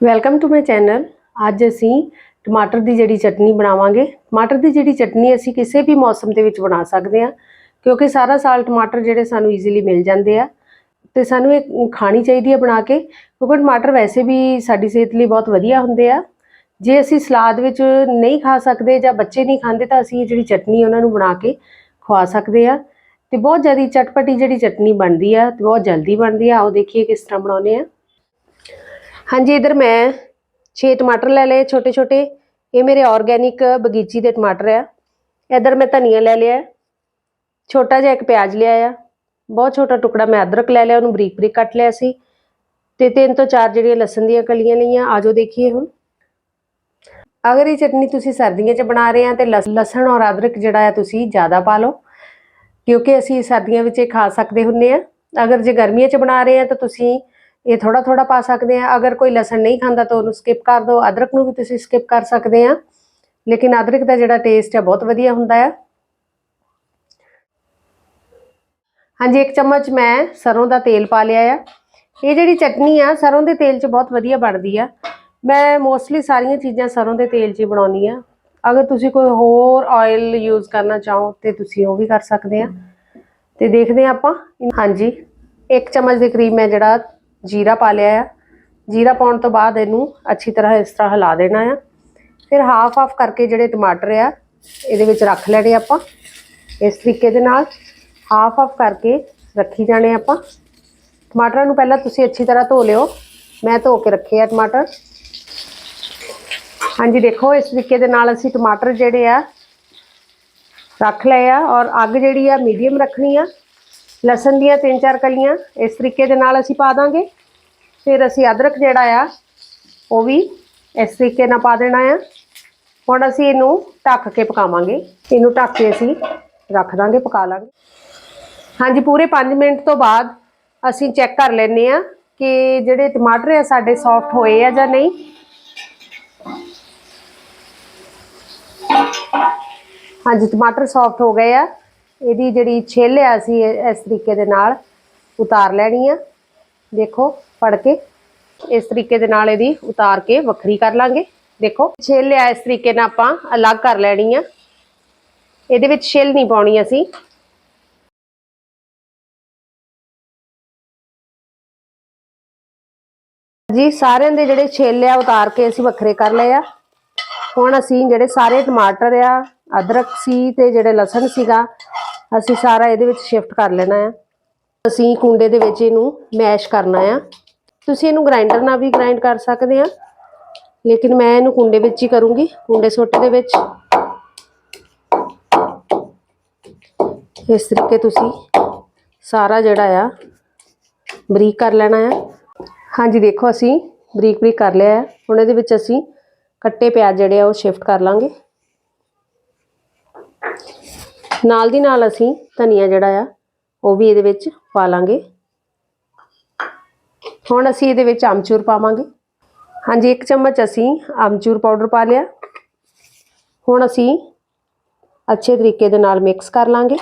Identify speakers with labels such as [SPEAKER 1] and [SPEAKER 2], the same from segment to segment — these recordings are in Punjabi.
[SPEAKER 1] ਵੈਲਕਮ ਟੂ ਮਾਈ ਚੈਨਲ ਅੱਜ ਅਸੀਂ ਟਮਾਟਰ ਦੀ ਜਿਹੜੀ ਚਟਨੀ ਬਣਾਵਾਂਗੇ। ਟਮਾਟਰ ਦੀ ਜਿਹੜੀ ਚਟਨੀ ਅਸੀਂ ਕਿਸੇ ਵੀ ਮੌਸਮ ਦੇ ਵਿੱਚ ਬਣਾ ਸਕਦੇ ਹਾਂ, ਕਿਉਂਕਿ ਸਾਰਾ ਸਾਲ ਟਮਾਟਰ ਜਿਹੜੇ ਸਾਨੂੰ ਈਜ਼ੀਲੀ ਮਿਲ ਜਾਂਦੇ ਆ। ਤੇ ਸਾਨੂੰ ਇਹ ਖਾਣੀ ਚਾਹੀਦੀ ਹੈ ਬਣਾ ਕੇ, ਕਿਉਂਕਿ ਟਮਾਟਰ ਵੈਸੇ ਵੀ ਸਾਡੀ ਸਿਹਤ ਲਈ ਬਹੁਤ ਵਧੀਆ ਹੁੰਦੇ ਆ। ਜੇ ਅਸੀਂ ਸਲਾਦ ਵਿੱਚ ਨਹੀਂ ਖਾ ਸਕਦੇ ਜਾਂ ਬੱਚੇ ਨਹੀਂ ਖਾਂਦੇ ਤਾਂ ਅਸੀਂ ਇਹ ਜਿਹੜੀ ਚਟਨੀ ਉਹਨਾਂ ਨੂੰ ਬਣਾ ਕੇ ਖਵਾ ਸਕਦੇ ਆ। ਤੇ ਬਹੁਤ ਜ਼ਿਆਦਾ ਚਟਪਟੀ ਜਿਹੜੀ ਚਟਨੀ ਬਣਦੀ ਆ, ਤੇ ਬਹੁਤ ਜਲਦੀ ਬਣਦੀ ਆ। ਆਓ ਦੇਖੀਏ ਕਿਸ ਤਰ੍ਹਾਂ ਬਣਾਉਂਦੇ ਆ। ਹਾਂਜੀ, ਇਧਰ ਮੈਂ 6 ਟਮਾਟਰ ਲੈ ਲਏ ਛੋਟੇ ਛੋਟੇ ਇਹ ਮੇਰੇ ਆਰਗੇਨਿਕ ਬਗੀਚੀ ਦੇ ਟਮਾਟਰ ਆ। ਇਧਰ ਮੈਂ ਧਨੀਆ ਲੈ ਲਿਆ। ਛੋਟਾ ਜਿਹਾ ਇੱਕ ਪਿਆਜ਼ ਲਿਆ ਆ। ਬਹੁਤ ਛੋਟਾ ਟੁਕੜਾ ਮੈਂ ਅਦਰਕ ਲੈ ਲਿਆ, ਉਹਨੂੰ ਬਰੀਕ ਬਰੀਕ ਕੱਟ ਲਿਆ ਸੀ। ਤੇ ਤਿੰਨ ਤੋਂ ਚਾਰ ਜਿਹੜੀਆਂ ਲਸਣ ਦੀਆਂ ਕਲੀਆਂ ਲਈਆਂ ਆਜੋ ਦੇਖੀਏ ਹੁਣ। ਅਗਰ ਇਹ ਚਟਨੀ ਤੁਸੀਂ ਸਰਦੀਆਂ 'ਚ ਬਣਾ ਰਹੇ ਆ, ਤੇ ਲਸ- ਲਸਣ ਔਰ ਅਦਰਕ ਜਿਹੜਾ ਆ, ਤੁਸੀਂ ਜ਼ਿਆਦਾ ਪਾ ਲਓ। ਕਿਉਂਕਿ ਅਸੀਂ ਸਰਦੀਆਂ ਵਿੱਚ ਇਹ ਖਾ ਸਕਦੇ ਹੁੰਨੇ ਆ। ਅਗਰ ਜੇ ਗਰਮੀਆਂ 'ਚ ਬਣਾ ਰਹੇ ਆ, ਤਾਂ ਤੁਸੀਂ ਇਹ ਥੋੜਾ ਥੋੜਾ ਪਾ ਸਕਦੇ ਆ ਅਗਰ ਕੋਈ ਲਸਣ ਨਹੀਂ ਖਾਂਦਾ ਤਾਂ ਉਹਨੂੰ ਸਕਿਪ ਕਰ ਦਿਓ। ਅਦਰਕ ਨੂੰ ਵੀ ਤੁਸੀਂ ਸਕਿਪ ਕਰ ਸਕਦੇ ਆ ਲੇਕਿਨ ਅਦਰਕ ਦਾ ਜਿਹੜਾ ਟੇਸਟ ਹੈ ਬਹੁਤ ਵਧੀਆ ਹੁੰਦਾ ਹੈ ਹਾਂਜੀ, ਇੱਕ ਚਮਚ ਮੈਂ ਸਰੋਂ ਦਾ ਤੇਲ ਪਾ ਲਿਆ ਆ। ਇਹ ਜਿਹੜੀ ਚਟਨੀ ਆ, ਸਰੋਂ ਦੇ ਤੇਲ 'ਚ ਬਹੁਤ ਵਧੀਆ ਬਣਦੀ ਆ। ਮੈਂ ਮੋਸਟਲੀ ਸਾਰੀਆਂ ਚੀਜ਼ਾਂ ਸਰੋਂ ਦੇ ਤੇਲ 'ਚ ਹੀ ਬਣਾਉਣੀ ਆ। ਅਗਰ ਤੁਸੀਂ ਕੋਈ ਹੋਰ ਆਇਲ ਯੂਜ਼ ਕਰਨਾ ਚਾਹੋ, ਤੇ ਤੁਸੀਂ ਉਹ ਵੀ ਕਰ ਸਕਦੇ ਆ। ਤੇ ਦੇਖਦੇ ਆ ਆਪਾਂ। ਹਾਂਜੀ, ਇੱਕ ਚਮਚ ਦੇ ਕਰੀਬ ਮੈਂ ਜਿਹੜਾ ਜੀਰਾ ਪਾ ਲਿਆ ਆ। ਜੀਰਾ ਪਾਉਣ ਤੋਂ ਬਾਅਦ ਇਹਨੂੰ ਅੱਛੀ ਤਰ੍ਹਾਂ ਇਸ ਤਰ੍ਹਾਂ ਹਿਲਾ ਦੇਣਾ ਆ। ਫਿਰ ਹਾਫ ਹਾਫ ਕਰਕੇ ਜਿਹੜੇ ਟਮਾਟਰ ਆ, ਇਹਦੇ ਵਿੱਚ ਰੱਖ ਲੈਣੇ ਆਪਾਂ। ਇਸ ਤਰੀਕੇ ਦੇ ਨਾਲ ਹਾਫ ਹਾਫ ਕਰਕੇ ਰੱਖੀ ਜਾਣੇ ਆਪਾਂ। ਟਮਾਟਰਾਂ ਨੂੰ ਪਹਿਲਾਂ ਤੁਸੀਂ ਅੱਛੀ ਤਰ੍ਹਾਂ ਧੋ ਲਿਓ। ਮੈਂ ਧੋ ਕੇ ਰੱਖੇ ਆ ਟਮਾਟਰ। ਹਾਂਜੀ, ਦੇਖੋ ਇਸ ਤਰੀਕੇ ਦੇ ਨਾਲ ਅਸੀਂ ਟਮਾਟਰ ਜਿਹੜੇ ਆ, ਰੱਖ ਲਏ ਆ। ਔਰ ਅੱਗ ਜਿਹੜੀ ਆ ਮੀਡੀਅਮ ਰੱਖਣੀ ਆ। ਲਸਣ ਦੀਆਂ ਤਿੰਨ ਚਾਰ ਕਲੀਆਂ ਇਸ ਤਰੀਕੇ ਦੇ ਨਾਲ ਅਸੀਂ ਪਾ ਦਾਂਗੇ। ਫਿਰ ਅਸੀਂ ਅਦਰਕ ਜਿਹੜਾ ਆ, ਉਹ ਵੀ ਇਸ ਤਰੀਕੇ ਨਾਲ ਪਾ ਦੇਣਾ ਆ। ਹੁਣ ਅਸੀਂ ਇਹਨੂੰ ਢੱਕ ਕੇ ਪਕਾਵਾਂਗੇ। ਇਹਨੂੰ ਢੱਕ ਕੇ ਅਸੀਂ ਰੱਖ ਦਾਂਗੇ, ਪਕਾ ਲਾਂਗੇ। ਹਾਂਜੀ, ਪੂਰੇ 5 ਮਿੰਟ ਤੋਂ ਬਾਅਦ ਅਸੀਂ ਚੈੱਕ ਕਰ ਲੈਨੇ ਆ ਕਿ ਜਿਹੜੇ ਟਮਾਟਰ ਆ ਸਾਡੇ ਸੌਫਟ ਹੋਏ ਆ ਜਾਂ ਨਹੀਂ। ਹਾਂਜੀ, ਟਮਾਟਰ ਸੌਫਟ ਹੋ ਗਏ ਆ। ਇਹਦੀ ਜਿਹੜੀ ਛਿੱਲ ਆ ਅਸੀਂ ਇਸ ਤਰੀਕੇ ਦੇ ਨਾਲ ਉਤਾਰ ਲੈਣੀ ਆ। ਦੇਖੋ, ਫੜ ਕੇ ਇਸ ਤਰੀਕੇ ਦੇ ਨਾਲ ਇਹਦੀ ਉਤਾਰ ਕੇ ਵੱਖਰੀ ਕਰ ਲਾਂਗੇ। ਦੇਖੋ, ਛਿੱਲ ਆ, ਇਸ ਤਰੀਕੇ ਨਾਲ ਆਪਾਂ ਅਲੱਗ ਕਰ ਲੈਣੀ ਆ। ਇਹਦੇ ਵਿੱਚ ਛਿੱਲ ਨਹੀਂ ਪਾਉਣੀ ਅਸੀਂ। ਜੀ, ਸਾਰਿਆਂ ਦੇ ਜਿਹੜੇ ਛਿੱਲ ਆ, ਉਤਾਰ ਕੇ ਅਸੀਂ ਵੱਖਰੇ ਕਰ ਲਏ ਆ। ਹੁਣ ਅਸੀਂ ਜਿਹੜੇ ਸਾਰੇ ਟਮਾਟਰ ਆ, ਅਦਰਕ ਸੀ ਤੇ ਜਿਹੜੇ ਲਸਣ ਸੀਗਾ ਅਸੀਂ ਸਾਰਾ ਇਹਦੇ ਵਿੱਚ ਸ਼ਿਫਟ ਕਰ ਲੈਣਾ ਆ। ਅਸੀਂ ਕੁੰਡੇ ਦੇ ਵਿੱਚ ਇਹਨੂੰ ਮੈਸ਼ ਕਰਨਾ ਆ। ਤੁਸੀਂ ਇਹਨੂੰ ਗ੍ਰਾਈਂਡਰ ਨਾਲ ਵੀ ਗ੍ਰਾਈਂਡ ਕਰ ਸਕਦੇ ਆ। ਲੇਕਿਨ ਮੈਂ ਇਹਨੂੰ ਕੁੰਡੇ ਵਿੱਚ ਹੀ ਕਰੂੰਗੀ, ਕੁੰਡੇ ਸੋਟੇ ਦੇ ਵਿੱਚ। ਇਸ ਤਰੀਕੇ ਤੁਸੀਂ ਸਾਰਾ ਜਿਹੜਾ ਆ, ਬਰੀਕ ਕਰ ਲੈਣਾ ਆ। ਹਾਂਜੀ, ਦੇਖੋ ਅਸੀਂ ਬਰੀਕ ਬਰੀਕ ਕਰ ਲਿਆ ਹੈ ਹੁਣ ਇਹਦੇ ਵਿੱਚ ਅਸੀਂ ਕੱਟੇ ਪਿਆਜ਼ ਜਿਹੜੇ ਆ ਉਹ ਸ਼ਿਫਟ ਕਰ ਲਾਂਗੇ। ਨਾਲ ਦੀ ਨਾਲ ਅਸੀਂ ਧਨੀਆ ਜਿਹੜਾ ਆ, ਉਹ ਵੀ ਇਹਦੇ ਵਿੱਚ ਪਾ ਲਾਂਗੇ। ਹੁਣ ਅਸੀਂ ਇਹਦੇ ਵਿੱਚ ਆਮਚੂਰ ਪਾਵਾਂਗੇ। ਹਾਂਜੀ, ਇੱਕ ਚਮਚ ਅਸੀਂ ਆਮਚੂਰ ਪਾਊਡਰ ਪਾ ਲਿਆ। ਹੁਣ ਅਸੀਂ ਅੱਛੇ ਤਰੀਕੇ ਦੇ ਨਾਲ ਮਿਕਸ ਕਰ ਲਾਂਗੇ।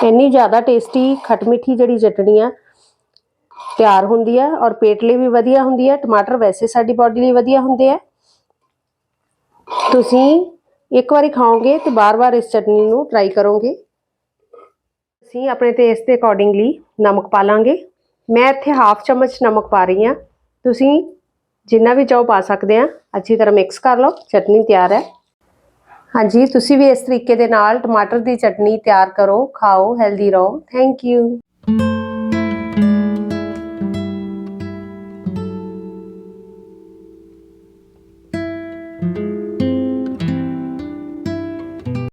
[SPEAKER 1] ਇੰਨੀ ਜ਼ਿਆਦਾ ਟੇਸਟੀ ਖਟਮਿੱਠੀ ਜਿਹੜੀ ਚਟਣੀ ਆ, ਤਿਆਰ ਹੁੰਦੀ ਹੈ ਔਰ ਪੇਟ ਲਈ ਵੀ ਵਧੀਆ ਹੁੰਦੀ ਹੈ ਟਮਾਟਰ ਵੈਸੇ ਸਾਡੀ ਬਾਡੀ ਲਈ ਵਧੀਆ ਹੁੰਦੇ ਆ। ਤੁਸੀਂ ਇੱਕ ਵਾਰੀ ਖਾਓਗੇ ਤੇ ਬਾਰ-ਬਾਰ ਇਸ ਚਟਨੀ ਨੂੰ ਟਰਾਈ ਕਰੋਗੇ। ਅਸੀਂ ਆਪਣੇ ਟੇਸਟ ਦੇ ਅਕੋਰਡਿੰਗਲੀ ਨਮਕ ਪਾ ਲਾਂਗੇ। ਮੈਂ ਇੱਥੇ ਹਾਫ ਚਮਚ ਨਮਕ ਪਾ ਰਹੀ ਹਾਂ। ਤੁਸੀਂ ਜਿੰਨਾ ਵੀ ਚਾਹੋ ਪਾ ਸਕਦੇ ਆ। ਅੱਛੀ ਤਰ੍ਹਾਂ ਮਿਕਸ ਕਰ ਲਓ। ਚਟਨੀ ਤਿਆਰ ਹੈ। ਹਾਂਜੀ, ਤੁਸੀਂ ਵੀ ਇਸ ਤਰੀਕੇ ਦੇ ਨਾਲ ਟਮਾਟਰ ਦੀ ਚਟਨੀ ਤਿਆਰ ਕਰੋ, ਖਾਓ ਹੈਲਦੀ ਰਹੋ। Thank you